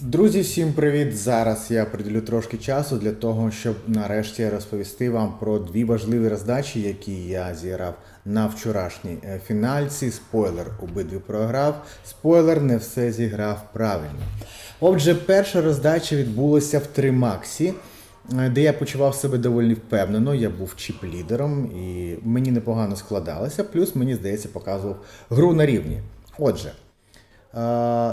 Друзі, всім привіт! Зараз я приділю трошки часу для того, щоб нарешті розповісти вам про дві важливі роздачі, які я зіграв на вчорашній е, фінальці. Спойлер обидві програв. Спойлер не все зіграв правильно. Отже, перша роздача відбулася в Тримаксі, е, де я почував себе доволі впевнено. Я був чіп-лідером і мені непогано складалося. Плюс мені здається показував гру на рівні. Отже.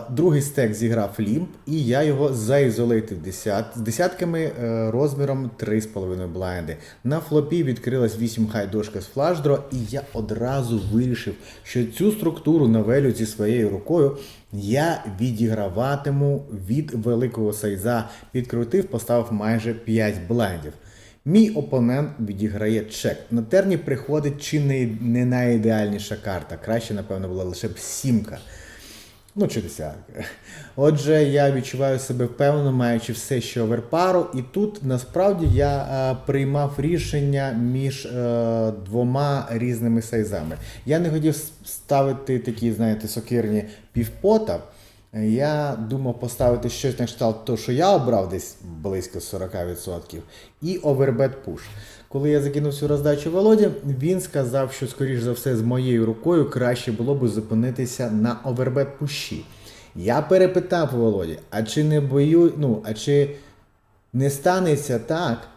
Другий стек зіграв Лімп, і я його заізолейтив десят, з десятками е, розміром 3,5 блайнди. На флопі відкрилась 8 хай дошка з флашдро, і я одразу вирішив, що цю структуру новелю зі своєю рукою я відіграватиму від великого сайза. Підкрутив, поставив майже 5 блайндів. Мій опонент відіграє чек. На терні приходить чи не найідеальніша карта. Краще, напевно, була лише б сімка. Ну, чи десятка. Отже, я відчуваю себе впевнено, маючи все, що оверпару. І тут насправді я е, приймав рішення між е, двома різними сайзами. Я не хотів ставити такі, знаєте, сокирні півпота. Я думав поставити щось на кшталт того, що я обрав десь близько 40%, і овербет пуш. Коли я закинув цю роздачу Володі, він сказав, що, скоріш за все, з моєю рукою краще було б зупинитися на овербет пуші. Я перепитав Володі, а чи не бою, ну, а чи не станеться так,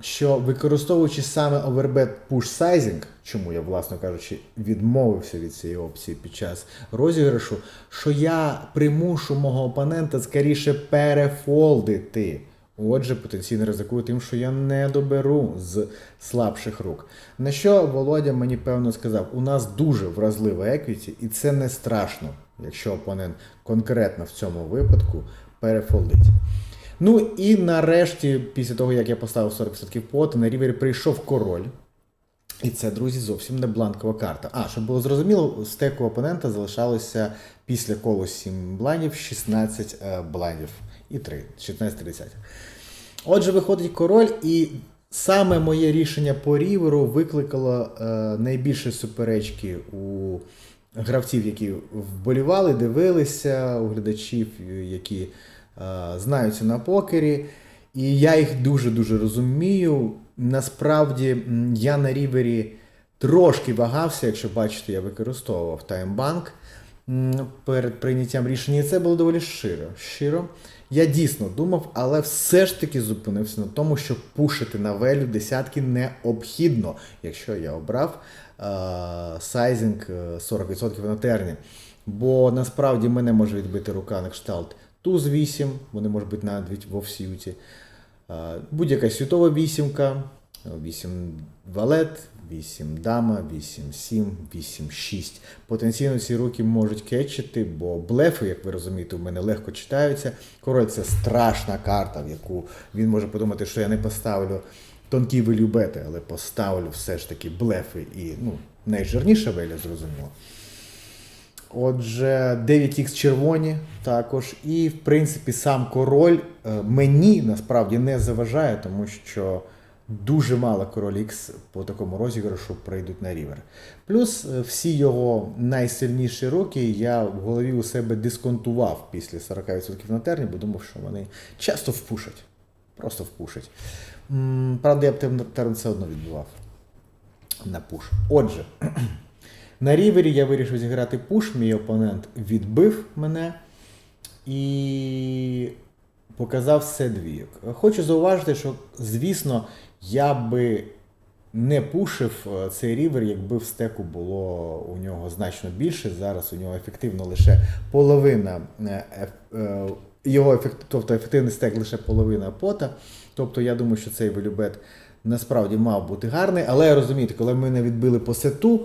що використовуючи саме Overbet Push Sizing, чому я, власно кажучи, відмовився від цієї опції під час розіграшу, що я примушу мого опонента скоріше перефолдити. Отже, потенційно ризикую тим, що я не доберу з слабших рук. На що Володя мені певно сказав: у нас дуже вразлива еквіті, і це не страшно, якщо опонент конкретно в цьому випадку перефолдить. Ну і нарешті, після того, як я поставив 40% поти, на рівері прийшов король. І це, друзі, зовсім не бланкова карта. А, щоб було зрозуміло, стеку опонента залишалося після колу 7 блайндів 16 е, блайндів. І 3, 16 30. Отже, виходить король, і саме моє рішення по ріверу викликало е, найбільше суперечки у гравців, які вболівали, дивилися, у глядачів, які е, знаються на покері. І я їх дуже-дуже розумію. Насправді я на рівері трошки вагався, якщо бачите, я використовував таймбанк перед прийняттям рішення. І це було доволі щиро. щиро. Я дійсно думав, але все ж таки зупинився на тому, що пушити на велю десятки необхідно, якщо я обрав е, сайзинг е, 40% на терні. Бо насправді мене може відбити рука на кшталт туз 8, вони можуть бути навіть в офсюті. Е, Будь-яка світова вісімка, 8 валет, 8 дама, 8 7, 8 6. Потенційно ці руки можуть кетчити, бо блефи, як ви розумієте, у мене легко читаються. Король це страшна карта, в яку він може подумати, що я не поставлю тонкі велюбети, але поставлю все ж таки блефи і ну, найжирніша веля, зрозуміло. Отже, 9х червоні також. І, в принципі, сам король е, мені насправді не заважає, тому що дуже мало король X по такому розіграшу прийдуть на рівер. Плюс е, всі його найсильніші роки я в голові у себе дисконтував після 40% на терні, бо думав, що вони часто впушать. Просто впушать. Правда, я б терн все одно відбував на пуш. Отже. На рівері я вирішив зіграти пуш, мій опонент відбив мене і показав все двійок. Хочу зауважити, що, звісно, я би не пушив е, цей рівер, якби в стеку було у нього значно більше. Зараз у нього ефективно лише половина е, е, його ефект, тобто ефективний стек лише половина пота. Тобто я думаю, що цей велюбет насправді мав бути гарний, але розумієте, коли мене відбили по сету.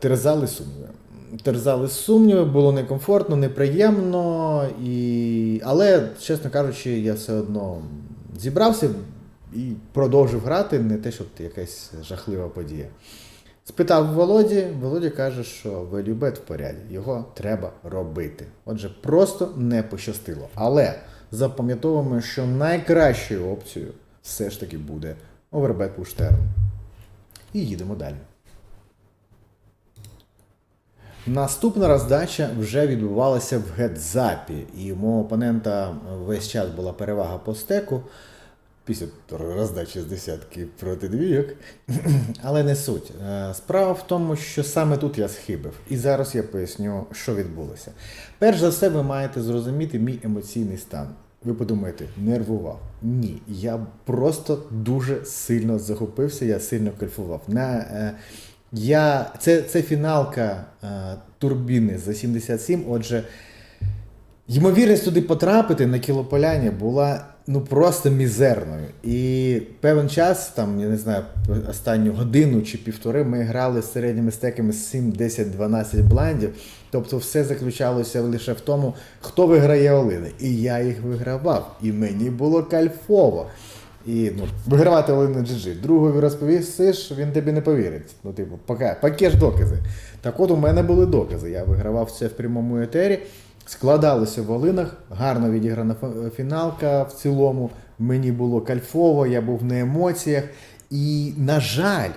Терзали сумніви. Терзали сумніви, було некомфортно, неприємно, і... але, чесно кажучи, я все одно зібрався і продовжив грати, не те, щоб якась жахлива подія. Спитав Володі, Володя каже, що велюбет в поряді, його треба робити. Отже, просто не пощастило. Але запам'ятовуємо, що найкращою опцією все ж таки буде овербет пуштерн. І їдемо далі. Наступна роздача вже відбувалася в гетзапі, і у мого опонента весь час була перевага по стеку після роздачі з десятки проти двійок. Але не суть. Е, Справа в тому, що саме тут я схибив. І зараз я поясню, що відбулося. Перш за все, ви маєте зрозуміти мій емоційний стан. Ви подумаєте, нервував? Ні, я просто дуже сильно захопився, я сильно кайфував. На, е, я, це, це фіналка е, турбіни за 77, отже, ймовірність туди потрапити на кілополяні була ну просто мізерною. І певен час, там, я не знаю, останню годину чи півтори ми грали з середніми стеками 7, 10, 12 блайндів. Тобто все заключалося лише в тому, хто виграє Олини. І я їх вигравав. І мені було кайфово. І ну, вигравати Олини GG. Другові розповісиш, він тобі не повірить. Ну, типу, поки, ж докази. Так от у мене були докази. Я вигравав це в прямому етері. Складалося в Олинах, гарно відіграна фіналка в цілому. Мені було кайфово, я був на емоціях. І, на жаль,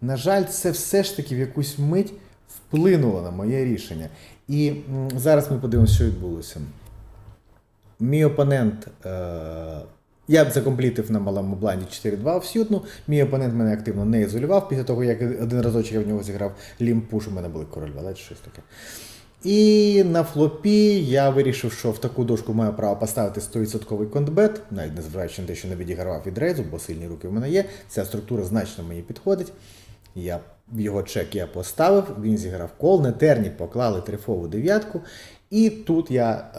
на жаль, це все ж таки в якусь мить вплинуло на моє рішення. І зараз ми подивимося, що відбулося. Мій опонент. Е- я б закомплітив на малому бланді 4-2 всютну. Мій опонент мене активно не ізолював. Після того, як один разочок я в нього зіграв лімпуш, у мене були король валет, щось таке. І на флопі я вирішив, що в таку дошку маю право поставити 100% контбет, навіть незважаючи на те, що не відігравав від рейзу, бо сильні руки в мене є. Ця структура значно мені підходить. Я його чек я поставив, він зіграв кол, на терні поклали трифову дев'ятку. І тут я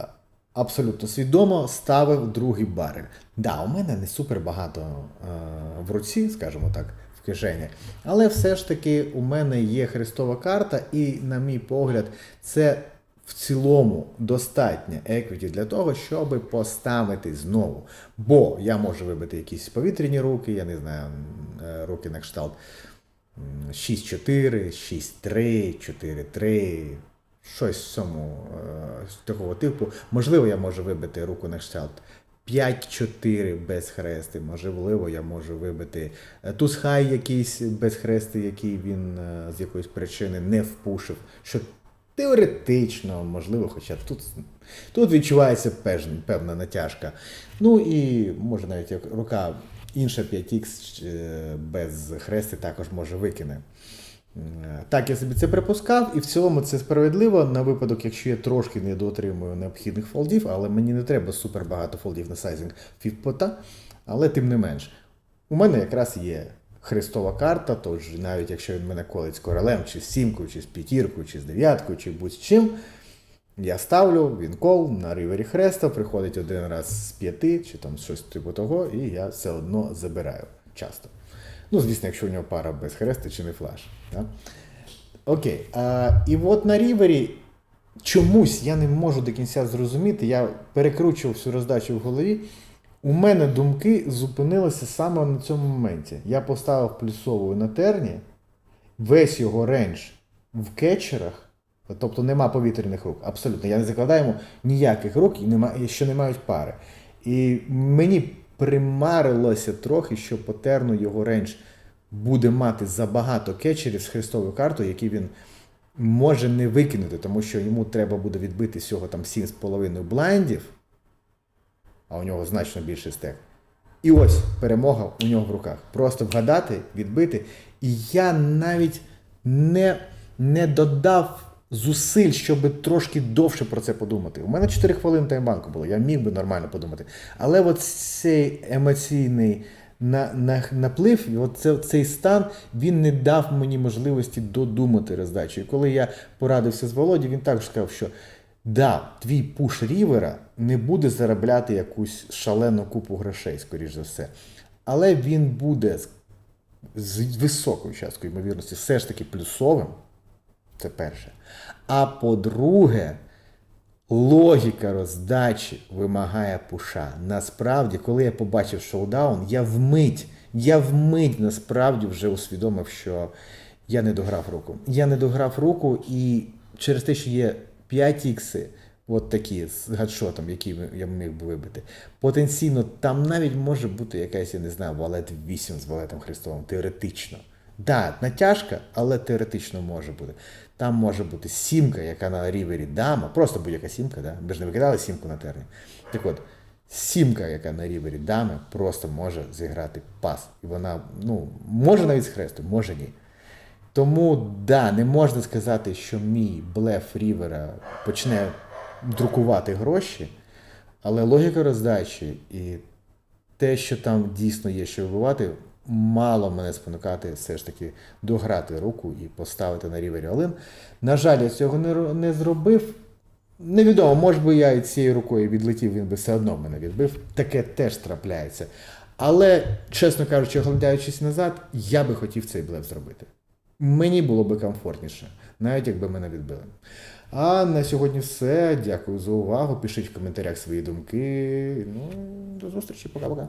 абсолютно свідомо ставив другий барель. Да, у мене не супер багато е, в руці, скажімо так, в кишені. Але все ж таки у мене є хрестова карта, і, на мій погляд, це в цілому достатньо еквіті для того, щоб поставити знову. Бо я можу вибити якісь повітряні руки, я не знаю, е, руки на кшталт 6-4, 6-3, 4-3. Щось в цьому е, такого типу. Можливо, я можу вибити руку на кшталт 5-4 без хрести. Можливо, я можу вибити е, туз хай якийсь без хрести, який він е, з якоїсь причини не впушив. Що теоретично, можливо, хоча тут, тут відчувається певна, натяжка. Ну і може навіть як рука інша 5х е, без хрести також може викине. Так, я собі це припускав, і в цілому це справедливо на випадок, якщо я трошки не доотримую необхідних фолдів, але мені не треба супер багато фолдів на сайзинг фівпота, але тим не менш. У мене якраз є хрестова карта, тож навіть якщо він мене колить з королем, чи з сімкою, чи з п'ятіркою, чи з дев'яткою, чи будь-чим, я ставлю, він кол на рівері хреста, приходить один раз з п'яти, чи там щось типу того, і я все одно забираю часто. Ну, звісно, якщо у нього пара без хреста чи не флаш. Да? Окей. А, і от на рівері чомусь я не можу до кінця зрозуміти, я перекручував всю роздачу в голові. У мене думки зупинилися саме на цьому моменті. Я поставив плюсову на терні, весь його рейндж в кетчерах, тобто нема повітряних рук. Абсолютно. Я не закладаю йому ніяких рук, і нема, що не мають пари. І мені примарилося трохи, що по терну його рейндж буде мати забагато кетчерів з хрестовою картою, які він може не викинути, тому що йому треба буде відбити всього там 7,5 блайндів, а у нього значно більший стек. І ось перемога у нього в руках. Просто вгадати, відбити. І я навіть не, не додав зусиль, щоб трошки довше про це подумати. У мене 4 хвилини таймбанку було, я міг би нормально подумати. Але от цей емоційний на, на, наплив, от це, цей стан, він не дав мені можливості додумати роздачу. І коли я порадився з Володі, він також сказав, що да, твій пуш рівера не буде заробляти якусь шалену купу грошей, скоріш за все. Але він буде з високою часткою ймовірності все ж таки плюсовим. Це перше. А по-друге, логіка роздачі вимагає пуша. Насправді, коли я побачив шоудаун, я вмить, я вмить насправді вже усвідомив, що я не дограв руку. Я не дограв руку, і через те, що є 5 ікси, от такі з гадшотом, які я міг би вибити. Потенційно, там навіть може бути якась, я не знаю, валет 8 з валетом Христовим, теоретично. Да, натяжка, але теоретично може бути. Там може бути сімка, яка на рівері дама, просто будь-яка сімка, да? ви ж не викидали сімку на терні. Так от, сімка, яка на рівері дами, просто може зіграти пас. І вона, ну, може навіть з хресту, може ні. Тому да, не можна сказати, що мій блеф Рівера почне друкувати гроші, але логіка роздачі і те, що там дійсно є що вибивати, мало мене спонукати все ж таки дограти руку і поставити на рівері Олин. На жаль, я цього не, не зробив. Невідомо, може би я і цією рукою відлетів, він би все одно мене відбив. Таке теж трапляється. Але, чесно кажучи, оглядаючись назад, я би хотів цей блеф зробити. Мені було би комфортніше, навіть якби мене відбили. А на сьогодні все. Дякую за увагу. Пишіть в коментарях свої думки. Ну, до зустрічі, пока-пока.